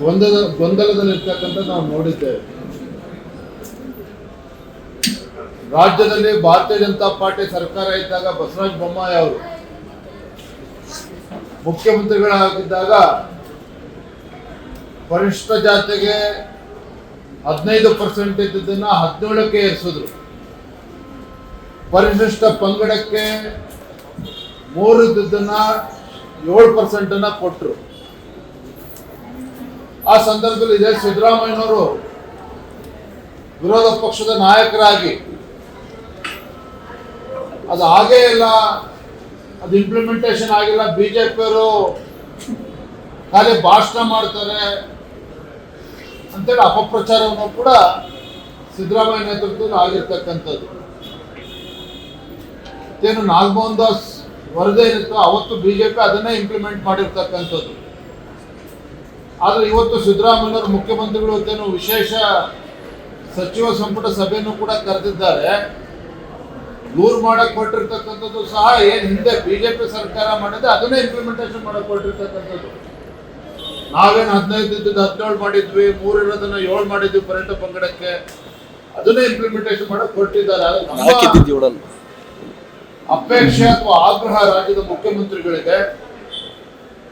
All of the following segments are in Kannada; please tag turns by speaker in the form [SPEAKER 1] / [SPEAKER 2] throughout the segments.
[SPEAKER 1] ಗೊಂದಲ, ಗೊಂದಲದಲ್ಲಿರ್ತಕ್ಕಂಥ ನಾವು ನೋಡಿದ್ದೇವೆ. ರಾಜ್ಯದಲ್ಲಿ ಭಾರತೀಯ ಜನತಾ ಪಾರ್ಟಿ ಸರ್ಕಾರ ಇದ್ದಾಗ ಬಸವರಾಜ ಬೊಮ್ಮಾಯಿ ಅವರು ಮುಖ್ಯಮಂತ್ರಿಗಳಾಗಿದ್ದಾಗ ಪರಿಶಿಷ್ಟ ಜಾತಿಗೆ ಹದಿನೈದು ಪರ್ಸೆಂಟ್ ಇದ್ದದನ್ನ ಹದಿನೇಳಕ್ಕೆ ಏರಿಸಿದ್ರು. ಪರಿಶಿಷ್ಟ ಪಂಗಡಕ್ಕೆ ಮೂರು ಇದ್ದದನ್ನ ಏಳು ಪರ್ಸೆಂಟ್ ಅನ್ನ ಕೊಟ್ಟರು ಆ ಸಂದರ್ಭದಲ್ಲಿ ಇದೇ ಸಿದ್ದರಾಮಯ್ಯನವರು ವಿರೋಧ ಪಕ್ಷದ ನಾಯಕರಾಗಿ. ಅದು ಹಾಗೇ ಇಲ್ಲ. ಅದು ಇಂಪ್ಲಿಮೆಂಟೇಷನ್ ಆಗಿಲ್ಲ. ಬಿಜೆಪಿಯವರು ಖಾಲಿ ಭಾಷಣ ಮಾಡ್ತಾರೆ ಅಂತೇಳಿ ಅಪಪ್ರಚಾರವನ್ನು ಕೂಡ ಸಿದ್ದರಾಮಯ್ಯ ನೇತೃತ್ವದಲ್ಲಿ ಆಗಿರ್ತಕ್ಕಂಥದ್ದು. ಏನು ನಾಗಮೋಹನ್ ದಾಸ್ ವರದಿ ಏನಿತ್ತು ಅವತ್ತು ಬಿಜೆಪಿ ಅದನ್ನೇ ಇಂಪ್ಲಿಮೆಂಟ್ ಮಾಡಿರ್ತಕ್ಕಂಥದ್ದು. ಆದರೆ ಇವತ್ತು ಸಿದ್ದರಾಮಯ್ಯವರು ಮುಖ್ಯಮಂತ್ರಿಗಳು ಇವತ್ತೇನು ವಿಶೇಷ ಸಚಿವ ಸಂಪುಟ ಸಭೆಯನ್ನು ಕೂಡ ಕರೆದಿದ್ದಾರೆ. ದೂರ್ ಮಾಡಕ್ ಕೊಟ್ಟಿರ್ತಕ್ಕಂಥದ್ದು ಸಹ ಏನ್ ಹಿಂದೆ ಬಿಜೆಪಿ ಸರ್ಕಾರ ಮಾಡಿದೆ ಅದನ್ನೇ ಇಂಪ್ಲಿಮೆಂಟೇಷನ್ ಮಾಡಕ್ ಕೊಟ್ಟಿರ್ತಕ್ಕಂಥದ್ದು. ನಾವೇನು ಹದಿನೈದು ಇದ್ದದ್ದು ಹದಿನೇಳು ಮಾಡಿದ್ವಿ ಮೂರು ಇರೋದನ್ನ ಏಳು ಮಾಡಿದ್ವಿ ಪರ್ಯಟ ಪಂಗಡಕ್ಕೆ. ಅದನ್ನೇ ಇಂಪ್ಲಿಮೆಂಟೇಷನ್ ಮಾಡಕ್ ಕೊಟ್ಟಿದ್ದಾರೆ. ಅಪೇಕ್ಷೆ ಅಥವಾ ಆಗ್ರಹ ರಾಜ್ಯದ ಮುಖ್ಯಮಂತ್ರಿಗಳಿಗೆ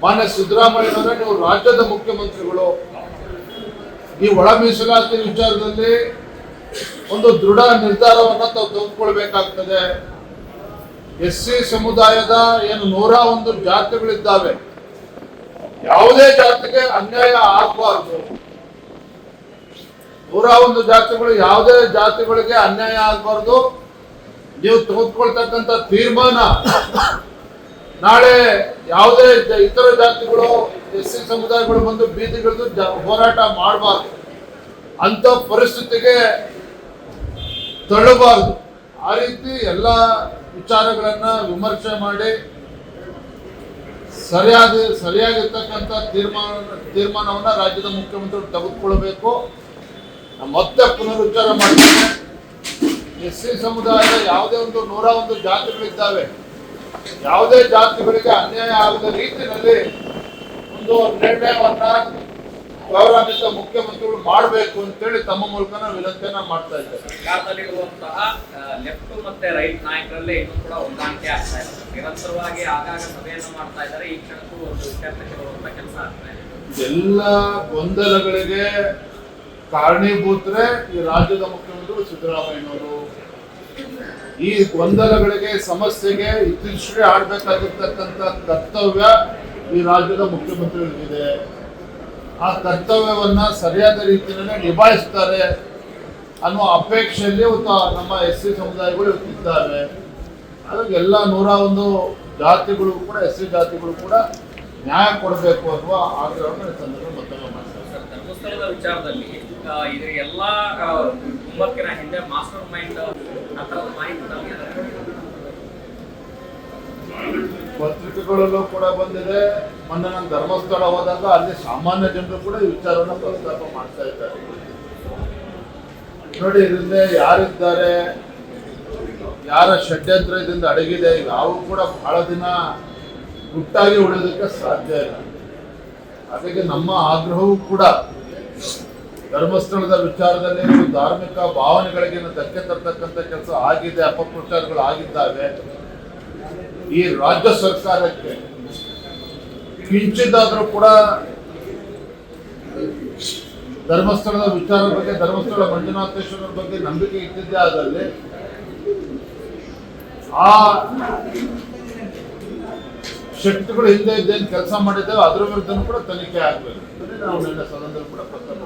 [SPEAKER 1] ಮಾನ್ಯ ಸಿದ್ದರಾಮಯ್ಯನವರೇ, ನೀವು ರಾಜ್ಯದ ಮುಖ್ಯಮಂತ್ರಿಗಳು. ಈ ಒಳ ಮೀಸಲಾತಿ ವಿಚಾರದಲ್ಲಿ ಒಂದು ದೃಢ ನಿರ್ಧಾರವನ್ನ ತಾವು ತೆಗೆದುಕೊಳ್ಬೇಕಾಗ್ತದೆ. ಎಸ್ ಸಿ ಸಮುದಾಯದ ಏನು ನೂರ ಒಂದು ಜಾತಿಗಳಿದ್ದಾವೆ. ಯಾವುದೇ ಜಾತಿಗೆ ಅನ್ಯಾಯ ಆಗಬಾರ್ದು. ನೂರ ಒಂದು ಜಾತಿಗಳು ಯಾವುದೇ ಜಾತಿಗಳಿಗೆ ಅನ್ಯಾಯ ಆಗಬಾರ್ದು. ನೀವು ತೆಗೆದುಕೊಳ್ತಕ್ಕಂಥ ತೀರ್ಮಾನ ನಾಳೆ ಯಾವುದೇ ಇತರ ಜಾತಿಗಳು ಎಸ್ ಸಿ ಸಮುದಾಯಗಳು ಬಂದು ಬೀದಿಗಿಳಿದು ಹೋರಾಟ ಮಾಡಬಾರ್ದು. ಅಂತ ಪರಿಸ್ಥಿತಿಗೆ ತಳ್ಳಬಾರ್ದು. ಆ ರೀತಿ ಎಲ್ಲ ವಿಚಾರಗಳನ್ನ ವಿಮರ್ಶೆ ಮಾಡಿ ಸರಿಯಾದ ಸರಿಯಾಗಿರ್ತಕ್ಕಂಥ ತೀರ್ಮಾನ, ತೀರ್ಮಾನವನ್ನ ರಾಜ್ಯದ ಮುಖ್ಯಮಂತ್ರಿ ತೆಗೆದುಕೊಳ್ಬೇಕು ಮತ್ತೆ ಪುನರುಚ್ಚಾರ ಮಾಡ್ತೇನೆ. ಎಸ್ ಸಿ ಸಮುದಾಯದ ಯಾವುದೇ ಒಂದು ನೂರ ಒಂದು ಜಾತಿಗಳಿದ್ದಾವೆ. ಯಾವುದೇ ಜಾತಿಗಳಿಗೆ ಅನ್ಯಾಯ ಆಗದ ರೀತಿಯಲ್ಲಿ ಒಂದು ನಿರ್ಣಯವನ್ನ ಗೌರವಾನ್ವಿತ ಮುಖ್ಯಮಂತ್ರಿಗಳು ಮಾಡಬೇಕು ಅಂತೇಳಿ ತಮ್ಮ ಮೂಲಕ ನಾವು ವಿನಂತಿಯನ್ನ ಮಾಡ್ತಾ ಇದ್ದೇವೆ.
[SPEAKER 2] ಸರ್ಕಾರದಲ್ಲಿರುವಂತಹ ಲೆಫ್ಟ್ ಮತ್ತೆ ರೈಟ್ ನಾಯಕರಲ್ಲೇ ಇನ್ನೂ ಕೂಡ ಹೊಂದಾಣಿಕೆ ಆಗ್ತಾ ಇದೆ. ನಿರಂತರವಾಗಿ ಆಗಾಗ ಸಭೆಯನ್ನು ಮಾಡ್ತಾ ಇದ್ದಾರೆ. ಈ ಕ್ಷಣಕ್ಕೂ ಒಂದು ವಿಚಾರಕ್ಕೆ ಬರುವಂತ ಕೆಲಸ ಆಗ್ತಾ ಇದೆ.
[SPEAKER 1] ಎಲ್ಲ ಗೊಂದಲಗಳಿಗೆ ಕಾರಣೀಭೂತರೆ ಈ ರಾಜ್ಯದ ಮುಖ್ಯಮಂತ್ರಿಗಳು ಸಿದ್ದರಾಮಯ್ಯನವರು. ಈ ಗೊಂದಲಗಳಿಗೆ ಸಮಸ್ಯೆಗೆ ಇತ್ತೀಚೆಗೆ ಆಡ್ಬೇಕಾಗಿರ್ತಕ್ಕಂಥ ಕರ್ತವ್ಯ ಈ ರಾಜ್ಯದ ಮುಖ್ಯಮಂತ್ರಿಗಳಿಗಿದೆ ಆ ಕರ್ತವ್ಯವನ್ನ ಸರಿಯಾದ ರೀತಿಯಲ್ಲಿ ನಿಭಾಯಿಸ್ತಾರೆ ಅನ್ನುವ ಅಪೇಕ್ಷೆಯಲ್ಲಿ ಇವತ್ತು ನಮ್ಮ ಎಸ್ ಸಿ ಸಮುದಾಯಗಳು ಇವತ್ತಿದ್ದಾರೆ ಅದಕ್ಕೆ ಎಲ್ಲ ನೂರ ಒಂದು ಜಾತಿಗಳು ಕೂಡ ಎಸ್ ಸಿ ಜಾತಿಗಳು ಕೂಡ ನ್ಯಾಯ ಕೊಡಬೇಕು ಅನ್ನುವ ಆಗ್ರಹವನ್ನು ಈ ಸಂದರ್ಭದಲ್ಲಿ ಮತ್ತೊಮ್ಮೆ ಮಾಡ್ತಾರೆ.
[SPEAKER 2] ವಿಚಾರದಲ್ಲಿ ಆ, ಇದು ಎಲ್ಲಾ ಹಿಂದೆ ಮಾಸ್ಟರ್ ಮೈಂಡ್
[SPEAKER 1] ಪತ್ರಿಕೆಗಳಲ್ಲೂ ಕೂಡ ಬಂದಿದೆ. ಮೊನ್ನೆ ನಾನು ಧರ್ಮಸ್ಥಳ ಹೋದಾಗ ಅಲ್ಲಿ ಸಾಮಾನ್ಯ ಜನರು ಕೂಡ ಈ ವಿಚಾರವನ್ನು ಪ್ರಸ್ತಾಪ ಮಾಡ್ತಾ ಇದ್ದಾರೆ. ನೋಡಿ ಇದರಿಂದ ಯಾರಿದ್ದಾರೆ? ಯಾರ ಷಡ್ಯಂತ್ರ ಇದರಿಂದ ಅಡಗಿದೆ? ಯಾವ ಕೂಡ ಬಹಳ ದಿನ ಗುಟ್ಟಾಗಿ ಉಳಿಯೋದಕ್ಕೆ ಸಾಧ್ಯ ಇಲ್ಲ. ಅದಕ್ಕೆ ನಮ್ಮ ಆಗ್ರಹವೂ ಕೂಡ ಧರ್ಮಸ್ಥಳದ ವಿಚಾರದಲ್ಲಿ ಧಾರ್ಮಿಕ ಭಾವನೆಗಳಿಗೆ ಧಕ್ಕೆ ತರ್ತಕ್ಕಂಥ ಕೆಲಸ ಆಗಿದೆ, ಅಪಪ್ರಚಾರಗಳು ಆಗಿದ್ದಾವೆ. ಈ ರಾಜ್ಯ ಸರ್ಕಾರಕ್ಕೆ ಕಿಂಚಿದಾದ್ರೂ ಕೂಡ ಧರ್ಮಸ್ಥಳದ ವಿಚಾರದ ಬಗ್ಗೆ, ಧರ್ಮಸ್ಥಳ ಮಂಜುನಾಥೇಶ್ವರ ಬಗ್ಗೆ ನಂಬಿಕೆ ಇಟ್ಟಿದ್ದೇ ಆದಲ್ಲಿ ಆ ಶಕ್ತಿಗಳು ಹಿಂದೆ ಇದ್ದೇನು ಕೆಲಸ ಮಾಡಿದ್ದೇವೆ. ಅದರ ವಿರುದ್ಧನೂ ಕೂಡ ತನಿಖೆ ಆಗಬೇಕು. ನಾವು ನಿನ್ನೆ ಸದನದಲ್ಲಿ ಕೂಡ ಪ್ರಸ್ತಾಪ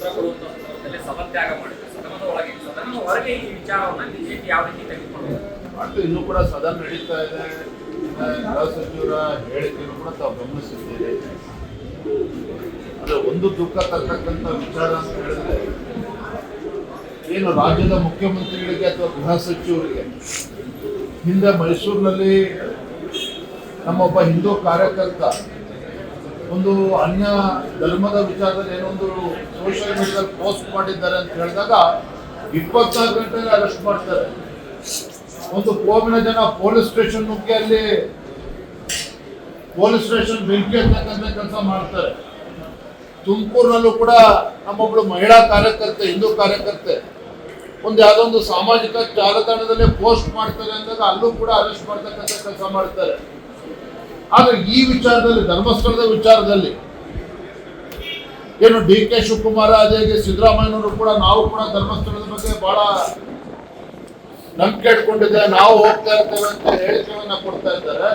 [SPEAKER 2] ಉತ್ತರ ಕೊಡುವಂತ ಸಂದರ್ಭದಲ್ಲಿ ಸಮತ್ಯಾಗ ಮಾಡಿದ್ರು. ಸದನದ ಒಳಗೆ, ಸದನದ ಹೊರಗೆ ಈ ವಿಚಾರವನ್ನ ಬಿಜೆಪಿ ಯಾವ ರೀತಿ ತೆಗೆದುಕೊಂಡು
[SPEAKER 1] ಮತ್ತು ಇನ್ನೂ ಕೂಡ ಸದನ ನಡೀತಾ ಇದೆ. ಗೃಹ ಸಚಿವರ ಹೇಳಿಕೆಯನ್ನು ಕೂಡ ತಾವು ಗಮನಿಸಿದ್ದೀರಿ. ಅದು ಒಂದು ದುಃಖ ತರ್ತಕ್ಕಂಥ ವಿಚಾರ ಅಂತ ಹೇಳಿದ್ರೆ, ಏನು ರಾಜ್ಯದ ಮುಖ್ಯಮಂತ್ರಿಗಳಿಗೆ ಅಥವಾ ಗೃಹ ಸಚಿವರಿಗೆ, ಹಿಂದೆ ಮೈಸೂರಿನಲ್ಲಿ ನಮ್ಮೊಬ್ಬ ಹಿಂದೂ ಕಾರ್ಯಕರ್ತ ಒಂದು ಅನ್ಯ ಧರ್ಮದ ವಿಚಾರದಲ್ಲಿ ಏನೊಂದು ಸೋಷಿಯಲ್ ಮೀಡಿಯಾದಲ್ಲಿ ಪೋಸ್ಟ್ ಮಾಡಿದ್ದಾರೆ ಅಂತ ಹೇಳಿದಾಗ ಇಪ್ಪತ್ನಾಲ್ಕು ಗಂಟೆಗೆ ಅರೆಸ್ಟ್ ಮಾಡ್ತಾರೆ. ಒಂದು ಕೋಮಿನ ಜನ ಪೊಲೀಸ್ ಸ್ಟೇಷನ್ ನುಗ್ಗಿ ಅಲ್ಲಿ ಪೊಲೀಸ್ ಸ್ಟೇಷನ್ ಬೆಂಕಿ ಹತ್ತಕ್ಕಂಥ ಕೆಲಸ ಮಾಡ್ತಾರೆ. ತುಮಕೂರಿನಲ್ಲೂ ಕೂಡ ನಮ್ಮೊಬ್ಳು ಮಹಿಳಾ ಕಾರ್ಯಕರ್ತೆ, ಹಿಂದೂ ಕಾರ್ಯಕರ್ತೆ, ಒಂದು ಯಾವುದೋ ಒಂದು ಸಾಮಾಜಿಕ ಜಾಲತಾಣದಲ್ಲಿ ಪೋಸ್ಟ್ ಮಾಡ್ತಾರೆ ಅಂದಾಗ ಅಲ್ಲೂ ಕೂಡ ಅರೆಸ್ಟ್ ಮಾಡ್ತಕ್ಕಂಥ ಕೆಲಸ ಮಾಡ್ತಾರೆ. ಆದ್ರೆ ಈ ವಿಚಾರದಲ್ಲಿ, ಧರ್ಮಸ್ಥಳದ ವಿಚಾರದಲ್ಲಿ ಏನು ಡಿ ಕೆ ಶಿವಕುಮಾರ ಅದೇ ಸಿದ್ದರಾಮಯ್ಯನವರು ಕೂಡ, ನಾವು ಕೂಡ ಧರ್ಮಸ್ಥಳದ ಬಗ್ಗೆ ಬಹಳ ನಂಬಿಕೆ ಇಟ್ಕೊಂಡಿದ್ದೆ ನಾವು ಹೋಗ್ತಾ ಇರ್ತೇವೆ ಅಂತ ಹೇಳಿಕೆಯನ್ನ ಕೊಡ್ತಾ ಇದ್ದಾರೆ.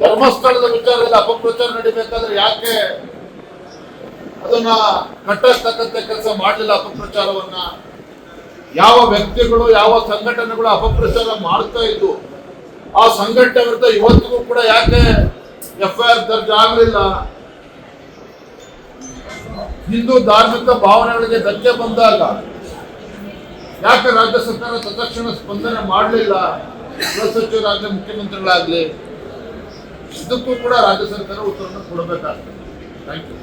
[SPEAKER 1] ಧರ್ಮಸ್ಥಳದ ವಿಚಾರದಲ್ಲಿ ಅಪಪ್ರಚಾರ ನಡಿಬೇಕಾದ್ರೆ ಯಾಕೆ ಅದನ್ನ ಕಟ್ಟತಕ್ಕಂತ ಕೆಲಸ ಮಾಡಲಿಲ್ಲ ಅಪಪ್ರಚಾರವನ್ನ? ಯಾವ ವ್ಯಕ್ತಿಗಳು, ಯಾವ ಸಂಘಟನೆಗಳು ಅಪಪ್ರಚಾರ ಮಾಡ್ತಾ ಇದ್ದು ಆ ಸಂಘಟನೆ ವಿರುದ್ಧ ಇವತ್ತಿಗೂ ಕೂಡ ಯಾಕೆ ಎಫ್ ಐ ಆರ್ ದರ್ಜೆ ಆಗಲಿಲ್ಲ? ಹಿಂದೂ ಧಾರ್ಮಿಕ ಭಾವನೆಗಳಿಗೆ ಧಕ್ಕೆ ಬಂದಾಗ ಯಾಕೆ ರಾಜ್ಯ ಸರ್ಕಾರ ತತ್ಕ್ಷಣ ಸ್ಪಂದನೆ ಮಾಡಲಿಲ್ಲ? ಗೃಹ ಸಚಿವರಾಗಲಿ ಮುಖ್ಯಮಂತ್ರಿಗಳಾಗಲಿ. ಇದಕ್ಕೂ ಕೂಡ ರಾಜ್ಯ ಸರ್ಕಾರ ಉತ್ತರವನ್ನು ಕೊಡಬೇಕಾಗ್ತದೆ. Thank you